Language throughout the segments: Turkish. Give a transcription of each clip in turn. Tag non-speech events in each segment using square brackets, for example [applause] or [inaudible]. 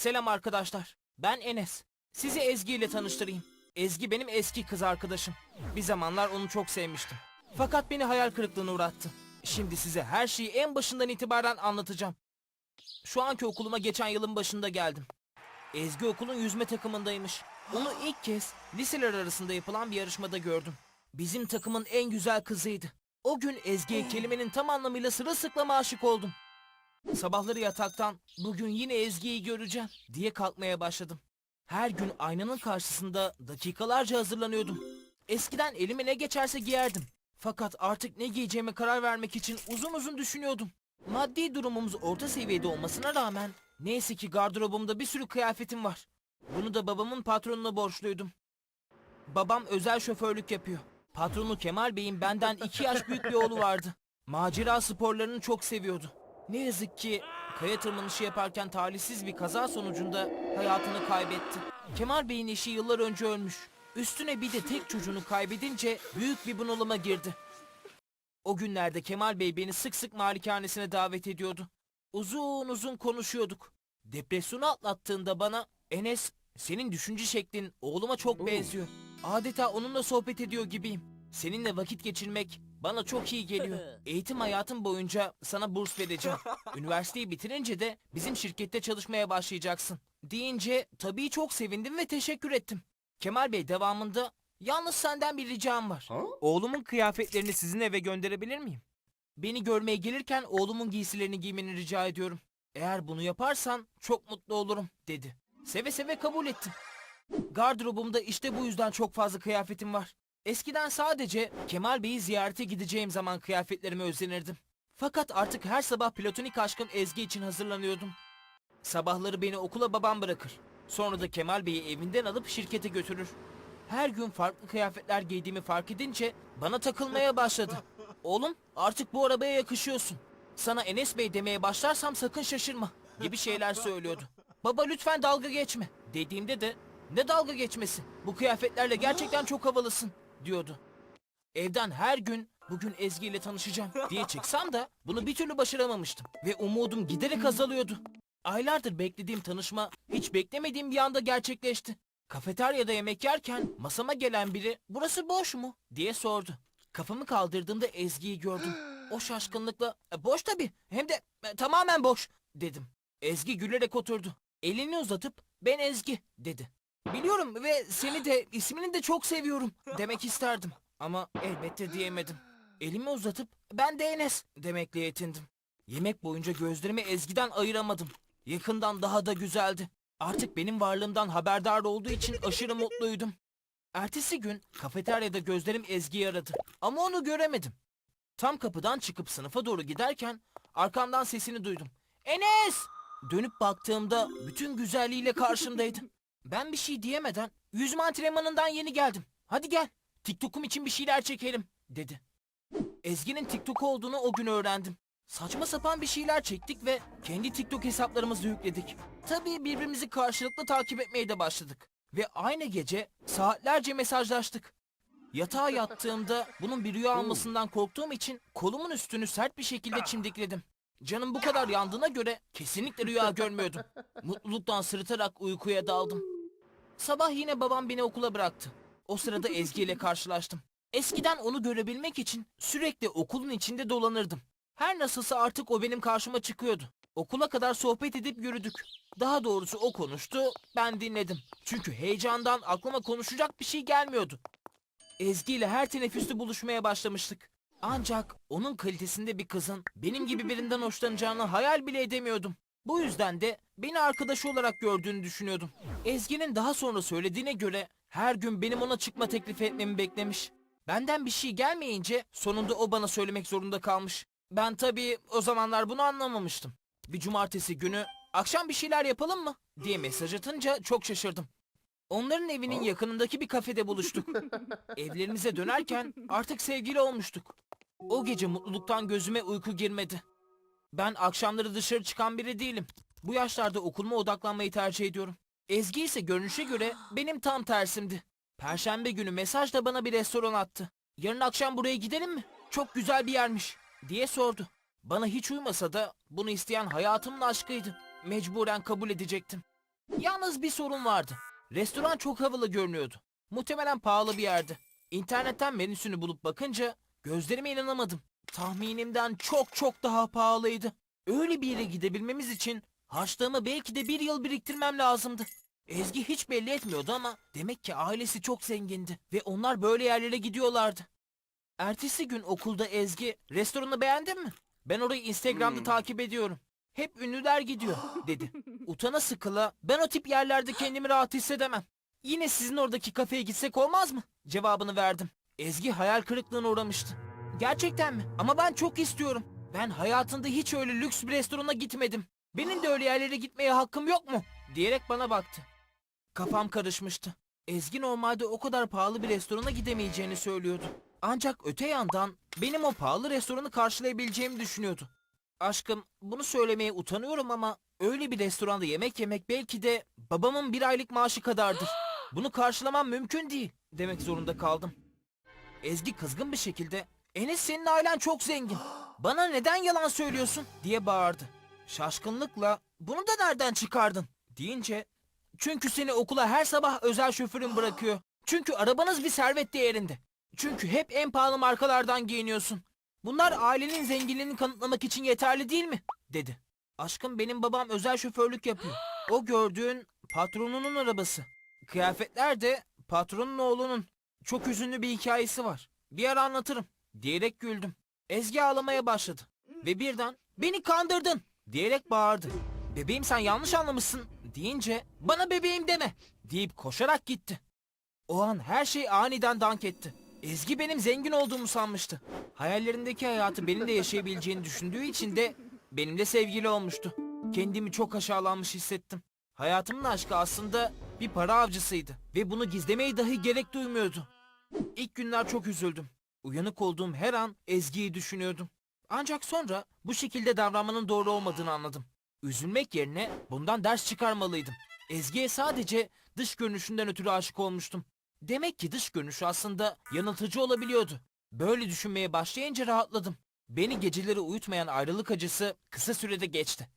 Selam arkadaşlar. Ben Enes. Sizi Ezgi ile tanıştırayım. Ezgi benim eski kız arkadaşım. Bir zamanlar onu çok sevmiştim. Fakat beni hayal kırıklığına uğrattı. Şimdi size her şeyi en başından itibaren anlatacağım. Şu anki okuluma geçen yılın başında geldim. Ezgi okulun yüzme takımındaymış. Onu ilk kez liseler arasında yapılan bir yarışmada gördüm. Bizim takımın en güzel kızıydı. O gün Ezgi'ye kelimenin tam anlamıyla sırılsıklama aşık oldum. Sabahları yataktan bugün yine Ezgi'yi göreceğim diye kalkmaya başladım. Her gün aynanın karşısında dakikalarca hazırlanıyordum. Eskiden elime ne geçerse giyerdim. Fakat artık ne giyeceğime karar vermek için uzun uzun düşünüyordum. Maddi durumumuz orta seviyede olmasına rağmen neyse ki gardırobumda bir sürü kıyafetim var. Bunu da babamın patronuna borçluydum. Babam özel şoförlük yapıyor. Patronu Kemal Bey'in benden iki yaş büyük bir oğlu vardı. Macera sporlarını çok seviyordu. Ne yazık ki kaya tırmanışı yaparken talihsiz bir kaza sonucunda hayatını kaybetti. Kemal Bey'in eşi yıllar önce ölmüş. Üstüne bir de tek çocuğunu kaybedince büyük bir bunalıma girdi. O günlerde Kemal Bey beni sık sık malikanesine davet ediyordu. Uzun uzun konuşuyorduk. Depresyonu atlattığında bana Enes senin düşünce şeklin oğluma çok benziyor. Adeta onunla sohbet ediyor gibiyim. Seninle vakit geçirmek bana çok iyi geliyor. [laughs] Eğitim hayatım boyunca sana burs vereceğim. [laughs] Üniversiteyi bitirince de bizim şirkette çalışmaya başlayacaksın. Deyince tabii çok sevindim ve teşekkür ettim. Kemal Bey devamında yalnız senden bir ricam var. Oğlumun kıyafetlerini sizin eve gönderebilir miyim? Beni görmeye gelirken oğlumun giysilerini giymeni rica ediyorum. Eğer bunu yaparsan çok mutlu olurum dedi. Seve seve kabul ettim. Gardırobumda işte bu yüzden çok fazla kıyafetim var. Eskiden sadece Kemal Bey'i ziyarete gideceğim zaman kıyafetlerime özenirdim. Fakat artık her sabah platonik aşkım Ezgi için hazırlanıyordum. Sabahları beni okula babam bırakır. Sonra da Kemal Bey'i evinden alıp şirkete götürür. Her gün farklı kıyafetler giydiğimi fark edince bana takılmaya başladı. Oğlum artık bu arabaya yakışıyorsun. Sana Enes Bey demeye başlarsam sakın şaşırma gibi şeyler söylüyordu. Baba lütfen dalga geçme dediğimde de ne dalga geçmesi bu kıyafetlerle gerçekten çok havalısın diyordu. Evden her gün bugün Ezgi ile tanışacağım diye çıksam da bunu bir türlü başaramamıştım. Ve umudum giderek azalıyordu. Aylardır beklediğim tanışma hiç beklemediğim bir anda gerçekleşti. Kafeteryada yemek yerken masama gelen biri burası boş mu diye sordu. Kafamı kaldırdığımda Ezgi'yi gördüm. O şaşkınlıkla "E, boş tabii hem de e, tamamen boş dedim. Ezgi gülerek oturdu. Elini uzatıp ben Ezgi dedi. Biliyorum ve seni de ismini de çok seviyorum demek isterdim. Ama elbette diyemedim. Elimi uzatıp ben de Enes demekle yetindim. Yemek boyunca gözlerimi Ezgi'den ayıramadım. Yakından daha da güzeldi. Artık benim varlığımdan haberdar olduğu için aşırı mutluydum. Ertesi gün kafeteryada gözlerim Ezgi'yi aradı. Ama onu göremedim. Tam kapıdan çıkıp sınıfa doğru giderken arkamdan sesini duydum. Enes! Dönüp baktığımda bütün güzelliğiyle karşımdaydı. Ben bir şey diyemeden yüzme antrenmanından yeni geldim. Hadi gel. TikTok'um için bir şeyler çekelim dedi. Ezgi'nin TikTok olduğunu o gün öğrendim. Saçma sapan bir şeyler çektik ve kendi TikTok hesaplarımızı yükledik. Tabii birbirimizi karşılıklı takip etmeye de başladık. Ve aynı gece saatlerce mesajlaştık. Yatağa yattığımda bunun bir rüya almasından korktuğum için kolumun üstünü sert bir şekilde çimdikledim. Canım bu kadar yandığına göre kesinlikle rüya görmüyordum. Mutluluktan sırıtarak uykuya daldım. Sabah yine babam beni okula bıraktı. O sırada Ezgi ile karşılaştım. Eskiden onu görebilmek için sürekli okulun içinde dolanırdım. Her nasılsa artık o benim karşıma çıkıyordu. Okula kadar sohbet edip yürüdük. Daha doğrusu o konuştu, ben dinledim. Çünkü heyecandan aklıma konuşacak bir şey gelmiyordu. Ezgi ile her teneffüste buluşmaya başlamıştık. Ancak onun kalitesinde bir kızın benim gibi birinden hoşlanacağını hayal bile edemiyordum. Bu yüzden de beni arkadaşı olarak gördüğünü düşünüyordum. Ezgi'nin daha sonra söylediğine göre her gün benim ona çıkma teklif etmemi beklemiş. Benden bir şey gelmeyince sonunda o bana söylemek zorunda kalmış. Ben tabii o zamanlar bunu anlamamıştım. Bir cumartesi günü akşam bir şeyler yapalım mı diye mesaj atınca çok şaşırdım. Onların evinin yakınındaki bir kafede buluştuk. [laughs] Evlerimize dönerken artık sevgili olmuştuk. O gece mutluluktan gözüme uyku girmedi. Ben akşamları dışarı çıkan biri değilim. Bu yaşlarda okuluma odaklanmayı tercih ediyorum. Ezgi ise görünüşe göre benim tam tersimdi. Perşembe günü mesajla bana bir restoran attı. Yarın akşam buraya gidelim mi? Çok güzel bir yermiş diye sordu. Bana hiç uymasa da bunu isteyen hayatımın aşkıydı. Mecburen kabul edecektim. Yalnız bir sorun vardı. Restoran çok havalı görünüyordu. Muhtemelen pahalı bir yerdi. İnternetten menüsünü bulup bakınca gözlerime inanamadım. Tahminimden çok çok daha pahalıydı. Öyle bir yere gidebilmemiz için harçlığımı belki de bir yıl biriktirmem lazımdı. Ezgi hiç belli etmiyordu ama demek ki ailesi çok zengindi ve onlar böyle yerlere gidiyorlardı. Ertesi gün okulda Ezgi, restoranı beğendin mi? Ben orayı Instagram'da takip ediyorum. Hep ünlüler gidiyor, dedi. Utana sıkıla, ben o tip yerlerde kendimi rahat hissedemem. Yine sizin oradaki kafeye gitsek olmaz mı? Cevabını verdim. Ezgi hayal kırıklığına uğramıştı. Gerçekten mi? Ama ben çok istiyorum. Ben hayatında hiç öyle lüks bir restorana gitmedim. Benim de öyle yerlere gitmeye hakkım yok mu? Diyerek bana baktı. Kafam karışmıştı. Ezgi normalde o kadar pahalı bir restorana gidemeyeceğini söylüyordu. Ancak öte yandan benim o pahalı restoranı karşılayabileceğimi düşünüyordu. Aşkım bunu söylemeye utanıyorum ama öyle bir restoranda yemek yemek belki de babamın bir aylık maaşı kadardır. Bunu karşılamam mümkün değil demek zorunda kaldım. Ezgi kızgın bir şekilde Enes senin ailen çok zengin. Bana neden yalan söylüyorsun diye bağırdı. Şaşkınlıkla bunu da nereden çıkardın deyince çünkü seni okula her sabah özel şoförün bırakıyor. Çünkü arabanız bir servet değerinde. Çünkü hep en pahalı markalardan giyiniyorsun. Bunlar ailenin zenginliğini kanıtlamak için yeterli değil mi? dedi. Aşkım benim babam özel şoförlük yapıyor. O gördüğün patronunun arabası. Kıyafetler de patronun oğlunun. Çok üzünlü bir hikayesi var. Bir ara anlatırım. Diyerek güldüm. Ezgi ağlamaya başladı. Ve birden beni kandırdın diyerek bağırdı. Bebeğim sen yanlış anlamışsın deyince bana bebeğim deme deyip koşarak gitti. O an her şey aniden dank etti. Ezgi benim zengin olduğumu sanmıştı. Hayallerindeki hayatı benimle yaşayabileceğini düşündüğü için de benimle sevgili olmuştu. Kendimi çok aşağılanmış hissettim. Hayatımın aşkı aslında bir para avcısıydı ve bunu gizlemeye dahi gerek duymuyordu. İlk günler çok üzüldüm. Uyanık olduğum her an Ezgi'yi düşünüyordum. Ancak sonra bu şekilde davranmanın doğru olmadığını anladım. Üzülmek yerine bundan ders çıkarmalıydım. Ezgi'ye sadece dış görünüşünden ötürü aşık olmuştum. Demek ki dış görünüş aslında yanıltıcı olabiliyordu. Böyle düşünmeye başlayınca rahatladım. Beni geceleri uyutmayan ayrılık acısı kısa sürede geçti.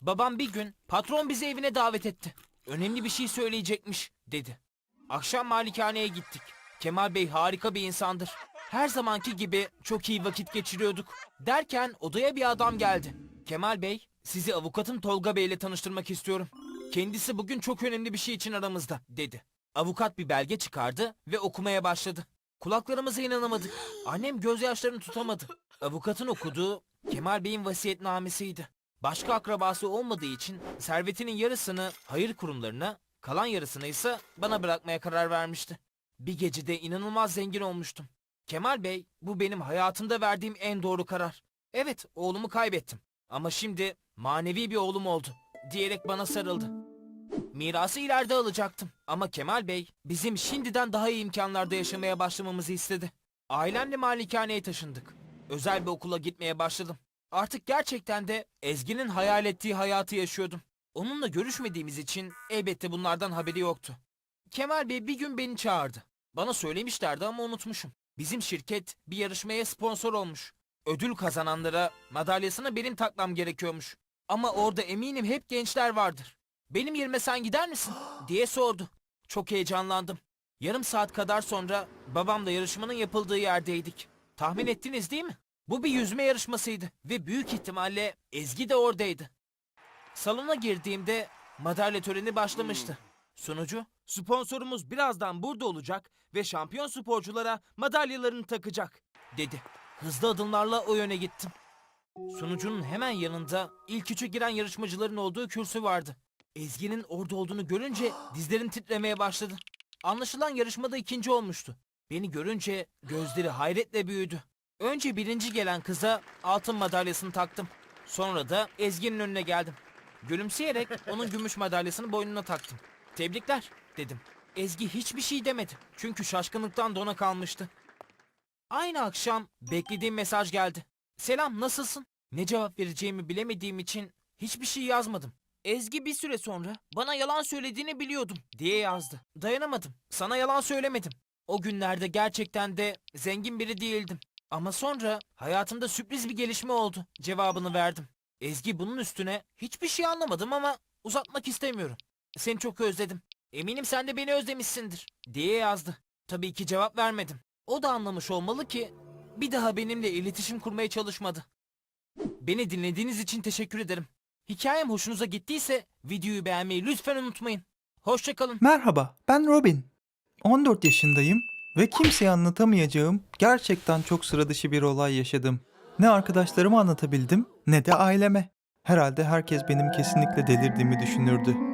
Babam bir gün patron bizi evine davet etti. Önemli bir şey söyleyecekmiş dedi. Akşam malikaneye gittik. Kemal Bey harika bir insandır. Her zamanki gibi çok iyi vakit geçiriyorduk. Derken odaya bir adam geldi. Kemal Bey, sizi avukatım Tolga Bey ile tanıştırmak istiyorum. Kendisi bugün çok önemli bir şey için aramızda, dedi. Avukat bir belge çıkardı ve okumaya başladı. Kulaklarımıza inanamadık. Annem gözyaşlarını tutamadı. Avukatın okuduğu Kemal Bey'in vasiyetnamesiydi. Başka akrabası olmadığı için servetinin yarısını hayır kurumlarına, kalan yarısını ise bana bırakmaya karar vermişti. Bir gecede inanılmaz zengin olmuştum. Kemal Bey, bu benim hayatımda verdiğim en doğru karar. Evet, oğlumu kaybettim. Ama şimdi manevi bir oğlum oldu. Diyerek bana sarıldı. Mirası ileride alacaktım. Ama Kemal Bey bizim şimdiden daha iyi imkanlarda yaşamaya başlamamızı istedi. Ailemle malikaneye taşındık. Özel bir okula gitmeye başladım. Artık gerçekten de Ezgi'nin hayal ettiği hayatı yaşıyordum. Onunla görüşmediğimiz için elbette bunlardan haberi yoktu. Kemal Bey bir gün beni çağırdı. Bana söylemişlerdi ama unutmuşum. Bizim şirket bir yarışmaya sponsor olmuş. Ödül kazananlara madalyasını benim takmam gerekiyormuş. Ama orada eminim hep gençler vardır. Benim yerime sen gider misin? [gasps] diye sordu. Çok heyecanlandım. Yarım saat kadar sonra babamla yarışmanın yapıldığı yerdeydik. Tahmin ettiniz değil mi? Bu bir yüzme yarışmasıydı ve büyük ihtimalle Ezgi de oradaydı. Salona girdiğimde madalya töreni başlamıştı. Sunucu, sponsorumuz birazdan burada olacak ve şampiyon sporculara madalyalarını takacak, dedi. Hızlı adımlarla o yöne gittim. Sunucunun hemen yanında ilk üçe giren yarışmacıların olduğu kürsü vardı. Ezgi'nin orada olduğunu görünce dizlerim titremeye başladı. Anlaşılan yarışmada ikinci olmuştu. Beni görünce gözleri hayretle büyüdü. Önce birinci gelen kıza altın madalyasını taktım. Sonra da Ezgi'nin önüne geldim. Gülümseyerek onun gümüş madalyasını boynuna taktım. Tebrikler dedim. Ezgi hiçbir şey demedi. Çünkü şaşkınlıktan dona kalmıştı. Aynı akşam beklediğim mesaj geldi. Selam nasılsın? Ne cevap vereceğimi bilemediğim için hiçbir şey yazmadım. Ezgi bir süre sonra bana yalan söylediğini biliyordum diye yazdı. Dayanamadım. Sana yalan söylemedim. O günlerde gerçekten de zengin biri değildim. Ama sonra hayatımda sürpriz bir gelişme oldu. Cevabını verdim. Ezgi bunun üstüne hiçbir şey anlamadım ama uzatmak istemiyorum. Seni çok özledim. Eminim sen de beni özlemişsindir diye yazdı. Tabii ki cevap vermedim. O da anlamış olmalı ki bir daha benimle iletişim kurmaya çalışmadı. Beni dinlediğiniz için teşekkür ederim. Hikayem hoşunuza gittiyse videoyu beğenmeyi lütfen unutmayın. Hoşçakalın. Merhaba, ben Robin. 14 yaşındayım ve kimseye anlatamayacağım gerçekten çok sıra dışı bir olay yaşadım. Ne arkadaşlarıma anlatabildim ne de aileme. Herhalde herkes benim kesinlikle delirdiğimi düşünürdü.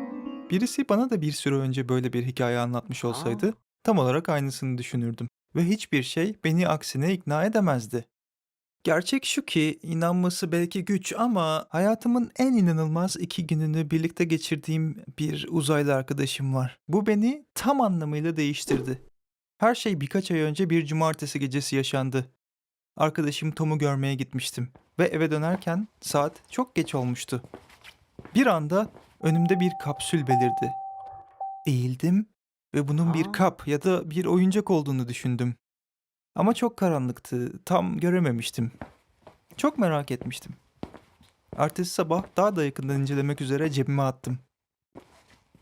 Birisi bana da bir süre önce böyle bir hikaye anlatmış olsaydı tam olarak aynısını düşünürdüm. Ve hiçbir şey beni aksine ikna edemezdi. Gerçek şu ki inanması belki güç ama hayatımın en inanılmaz iki gününü birlikte geçirdiğim bir uzaylı arkadaşım var. Bu beni tam anlamıyla değiştirdi. Her şey birkaç ay önce bir cumartesi gecesi yaşandı. Arkadaşım Tom'u görmeye gitmiştim ve eve dönerken saat çok geç olmuştu. Bir anda önümde bir kapsül belirdi. Eğildim ve bunun bir kap ya da bir oyuncak olduğunu düşündüm. Ama çok karanlıktı. Tam görememiştim. Çok merak etmiştim. Ertesi sabah daha da yakından incelemek üzere cebime attım.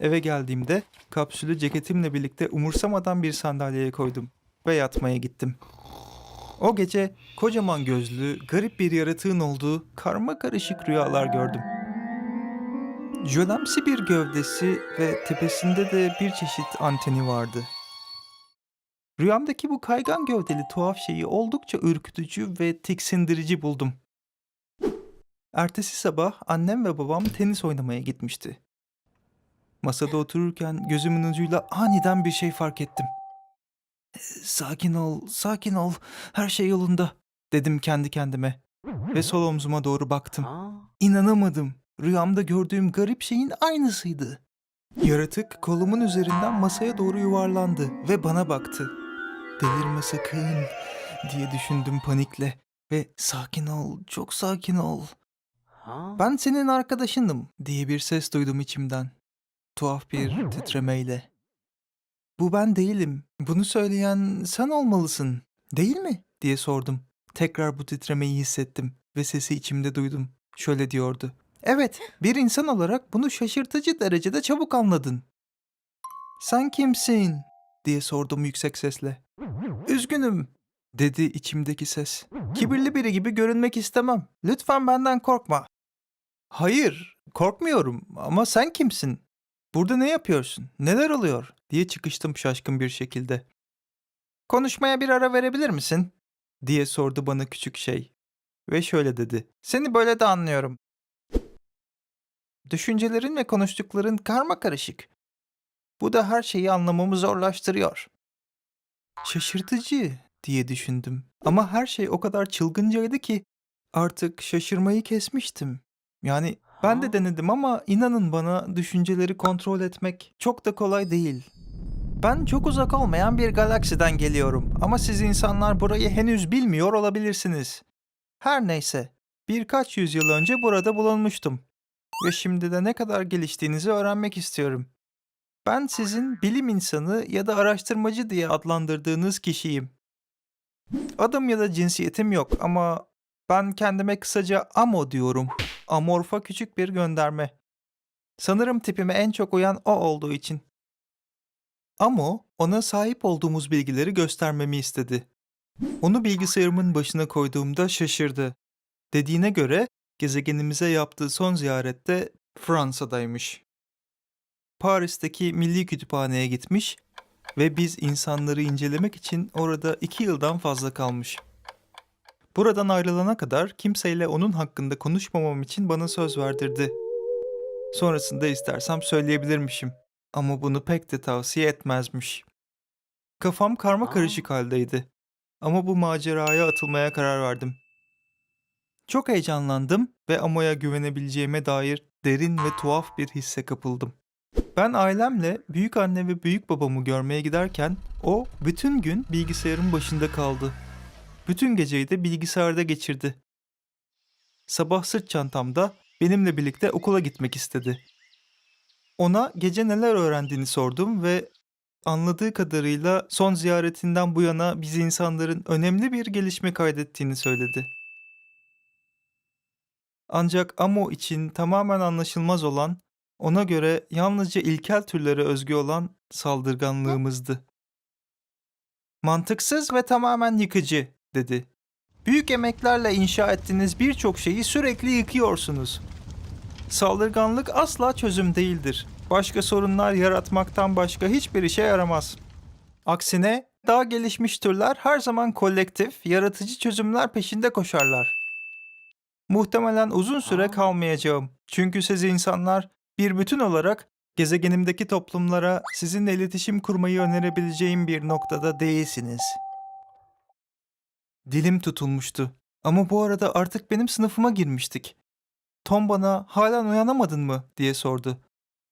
Eve geldiğimde kapsülü ceketimle birlikte umursamadan bir sandalyeye koydum ve yatmaya gittim. O gece kocaman gözlü, garip bir yaratığın olduğu karma karışık rüyalar gördüm. Jölemsi bir gövdesi ve tepesinde de bir çeşit anteni vardı. Rüyamdaki bu kaygan gövdeli tuhaf şeyi oldukça ürkütücü ve tiksindirici buldum. Ertesi sabah annem ve babam tenis oynamaya gitmişti. Masada otururken gözümün ucuyla aniden bir şey fark ettim. "E, Sakin ol, sakin ol, her şey yolunda, dedim kendi kendime. Ve sol omzuma doğru baktım. İnanamadım. Rüyamda gördüğüm garip şeyin aynısıydı. Yaratık kolumun üzerinden masaya doğru yuvarlandı ve bana baktı. Delirme sakın diye düşündüm panikle ve sakin ol, çok sakin ol. Ben senin arkadaşınım diye bir ses duydum içimden. Tuhaf bir titremeyle. Bu ben değilim. Bunu söyleyen sen olmalısın. Değil mi? diye sordum. Tekrar bu titremeyi hissettim ve sesi içimde duydum. Şöyle diyordu. Evet, bir insan olarak bunu şaşırtıcı derecede çabuk anladın. Sen kimsin? diye sordum yüksek sesle. Üzgünüm, dedi içimdeki ses. Kibirli biri gibi görünmek istemem. Lütfen benden korkma. Hayır, korkmuyorum ama sen kimsin? Burada ne yapıyorsun? Neler oluyor? diye çıkıştım şaşkın bir şekilde. Konuşmaya bir ara verebilir misin? diye sordu bana küçük şey. Ve şöyle dedi. Seni böyle de anlıyorum. Düşüncelerin ve konuştukların karma karışık. Bu da her şeyi anlamamı zorlaştırıyor. Şaşırtıcı diye düşündüm. Ama her şey o kadar çılgıncaydı ki artık şaşırmayı kesmiştim. Yani ben de denedim ama inanın bana düşünceleri kontrol etmek çok da kolay değil. Ben çok uzak olmayan bir galaksiden geliyorum ama siz insanlar burayı henüz bilmiyor olabilirsiniz. Her neyse, birkaç yüzyıl önce burada bulunmuştum ve şimdi de ne kadar geliştiğinizi öğrenmek istiyorum. Ben sizin bilim insanı ya da araştırmacı diye adlandırdığınız kişiyim. Adım ya da cinsiyetim yok ama ben kendime kısaca Amo diyorum. Amorfa küçük bir gönderme. Sanırım tipime en çok uyan o olduğu için. Amo ona sahip olduğumuz bilgileri göstermemi istedi. Onu bilgisayarımın başına koyduğumda şaşırdı. Dediğine göre gezegenimize yaptığı son ziyarette Fransa'daymış. Paris'teki Milli Kütüphane'ye gitmiş ve biz insanları incelemek için orada iki yıldan fazla kalmış. Buradan ayrılana kadar kimseyle onun hakkında konuşmamam için bana söz verdirdi. Sonrasında istersem söyleyebilirmişim ama bunu pek de tavsiye etmezmiş. Kafam karma karışık haldeydi ama bu maceraya atılmaya karar verdim. Çok heyecanlandım ve Amo'ya güvenebileceğime dair derin ve tuhaf bir hisse kapıldım. Ben ailemle büyük anne ve büyük babamı görmeye giderken o bütün gün bilgisayarın başında kaldı. Bütün geceyi de bilgisayarda geçirdi. Sabah sırt çantamda benimle birlikte okula gitmek istedi. Ona gece neler öğrendiğini sordum ve anladığı kadarıyla son ziyaretinden bu yana biz insanların önemli bir gelişme kaydettiğini söyledi. Ancak Amo için tamamen anlaşılmaz olan Ona göre yalnızca ilkel türlere özgü olan saldırganlığımızdı. Mantıksız ve tamamen yıkıcı, dedi. Büyük emeklerle inşa ettiğiniz birçok şeyi sürekli yıkıyorsunuz. Saldırganlık asla çözüm değildir. Başka sorunlar yaratmaktan başka hiçbir işe yaramaz. Aksine daha gelişmiş türler her zaman kolektif, yaratıcı çözümler peşinde koşarlar. Muhtemelen uzun süre kalmayacağım. Çünkü siz insanlar bir bütün olarak gezegenimdeki toplumlara sizinle iletişim kurmayı önerebileceğim bir noktada değilsiniz. Dilim tutulmuştu. Ama bu arada artık benim sınıfıma girmiştik. Tom bana halen uyanamadın mı diye sordu.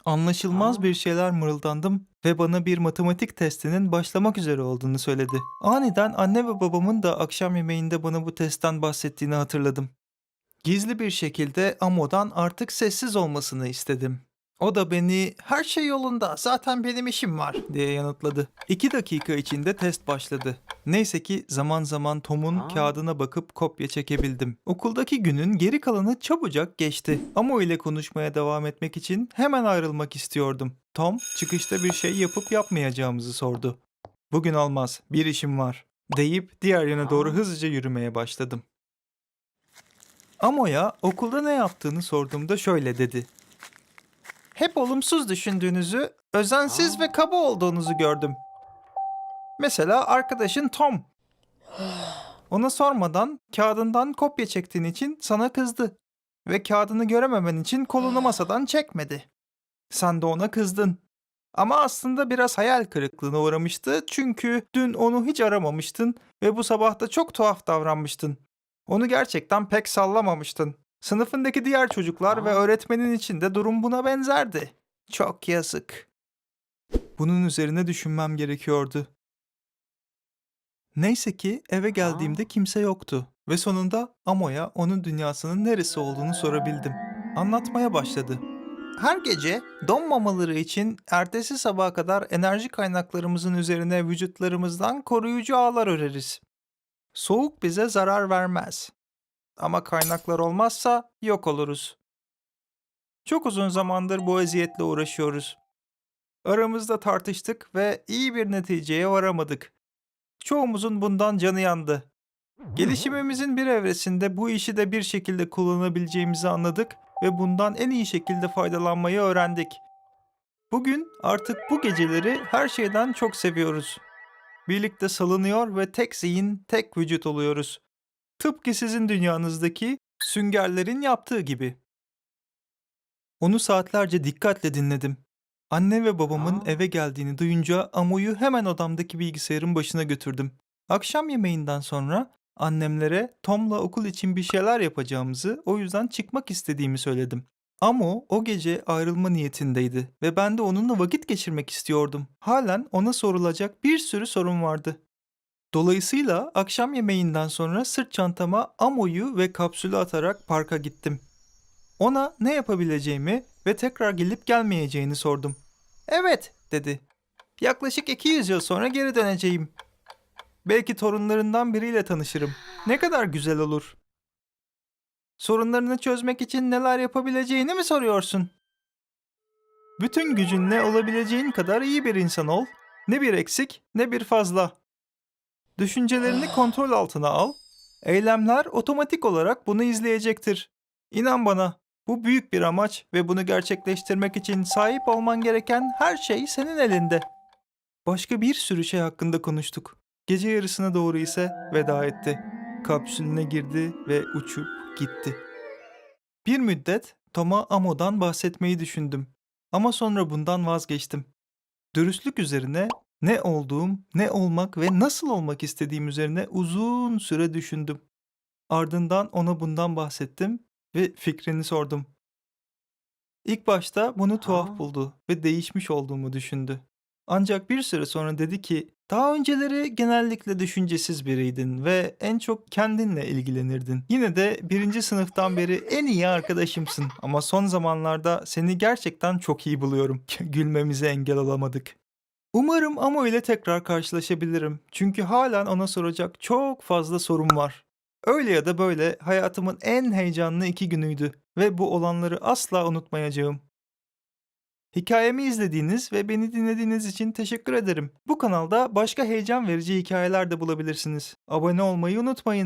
Anlaşılmaz bir şeyler mırıldandım ve bana bir matematik testinin başlamak üzere olduğunu söyledi. Aniden anne ve babamın da akşam yemeğinde bana bu testten bahsettiğini hatırladım. Gizli bir şekilde Amo'dan artık sessiz olmasını istedim. O da beni her şey yolunda zaten benim işim var diye yanıtladı. İki dakika içinde test başladı. Neyse ki zaman zaman Tom'un Aa. kağıdına bakıp kopya çekebildim. Okuldaki günün geri kalanı çabucak geçti. Amo ile konuşmaya devam etmek için hemen ayrılmak istiyordum. Tom çıkışta bir şey yapıp yapmayacağımızı sordu. Bugün olmaz, bir işim var deyip diğer yana doğru hızlıca yürümeye başladım. Amo'ya okulda ne yaptığını sorduğumda şöyle dedi. Hep olumsuz düşündüğünüzü, özensiz ve kaba olduğunuzu gördüm. Mesela arkadaşın Tom. Ona sormadan kağıdından kopya çektiğin için sana kızdı. Ve kağıdını görememen için kolunu masadan çekmedi. Sen de ona kızdın. Ama aslında biraz hayal kırıklığına uğramıştı çünkü dün onu hiç aramamıştın ve bu sabah da çok tuhaf davranmıştın. Onu gerçekten pek sallamamıştın. Sınıfındaki diğer çocuklar ve Aa. öğretmenin içinde durum buna benzerdi. Çok yazık. Bunun üzerine düşünmem gerekiyordu. Neyse ki eve geldiğimde kimse yoktu ve sonunda Amo'ya onun dünyasının neresi olduğunu sorabildim. Anlatmaya başladı. Her gece donmamaları için ertesi sabaha kadar enerji kaynaklarımızın üzerine vücutlarımızdan koruyucu ağlar öreriz. Soğuk bize zarar vermez. Ama kaynaklar olmazsa yok oluruz. Çok uzun zamandır bu eziyetle uğraşıyoruz. Aramızda tartıştık ve iyi bir neticeye varamadık. Çoğumuzun bundan canı yandı. Gelişimimizin bir evresinde bu işi de bir şekilde kullanabileceğimizi anladık ve bundan en iyi şekilde faydalanmayı öğrendik. Bugün artık bu geceleri her şeyden çok seviyoruz. Birlikte salınıyor ve tek zihin, tek vücut oluyoruz. Tıpkı sizin dünyanızdaki süngerlerin yaptığı gibi. Onu saatlerce dikkatle dinledim. Anne ve babamın Aa. eve geldiğini duyunca Amo'yu hemen odamdaki bilgisayarın başına götürdüm. Akşam yemeğinden sonra annemlere Tom'la okul için bir şeyler yapacağımızı, o yüzden çıkmak istediğimi söyledim. Amo o gece ayrılma niyetindeydi ve ben de onunla vakit geçirmek istiyordum. Halen ona sorulacak bir sürü sorun vardı. Dolayısıyla akşam yemeğinden sonra sırt çantama Amo'yu ve kapsülü atarak parka gittim. Ona ne yapabileceğimi ve tekrar gelip gelmeyeceğini sordum. Evet, dedi. Yaklaşık 200 yıl sonra geri döneceğim. Belki torunlarından biriyle tanışırım. Ne kadar güzel olur. Sorunlarını çözmek için neler yapabileceğini mi soruyorsun? Bütün gücünle olabileceğin kadar iyi bir insan ol. Ne bir eksik, ne bir fazla. Düşüncelerini kontrol altına al. Eylemler otomatik olarak bunu izleyecektir. İnan bana, bu büyük bir amaç ve bunu gerçekleştirmek için sahip olman gereken her şey senin elinde. Başka bir sürü şey hakkında konuştuk. Gece yarısına doğru ise veda etti. Kapsülüne girdi ve uçup gitti. Bir müddet Tom'a Amo'dan bahsetmeyi düşündüm. Ama sonra bundan vazgeçtim. Dürüstlük üzerine ne olduğum, ne olmak ve nasıl olmak istediğim üzerine uzun süre düşündüm. Ardından ona bundan bahsettim ve fikrini sordum. İlk başta bunu tuhaf buldu ve değişmiş olduğumu düşündü. Ancak bir süre sonra dedi ki, daha önceleri genellikle düşüncesiz biriydin ve en çok kendinle ilgilenirdin. Yine de birinci sınıftan beri en iyi arkadaşımsın ama son zamanlarda seni gerçekten çok iyi buluyorum. [laughs] Gülmemize engel olamadık. Umarım Amo ile tekrar karşılaşabilirim. Çünkü halen ona soracak çok fazla sorum var. Öyle ya da böyle hayatımın en heyecanlı iki günüydü ve bu olanları asla unutmayacağım. Hikayemi izlediğiniz ve beni dinlediğiniz için teşekkür ederim. Bu kanalda başka heyecan verici hikayeler de bulabilirsiniz. Abone olmayı unutmayın.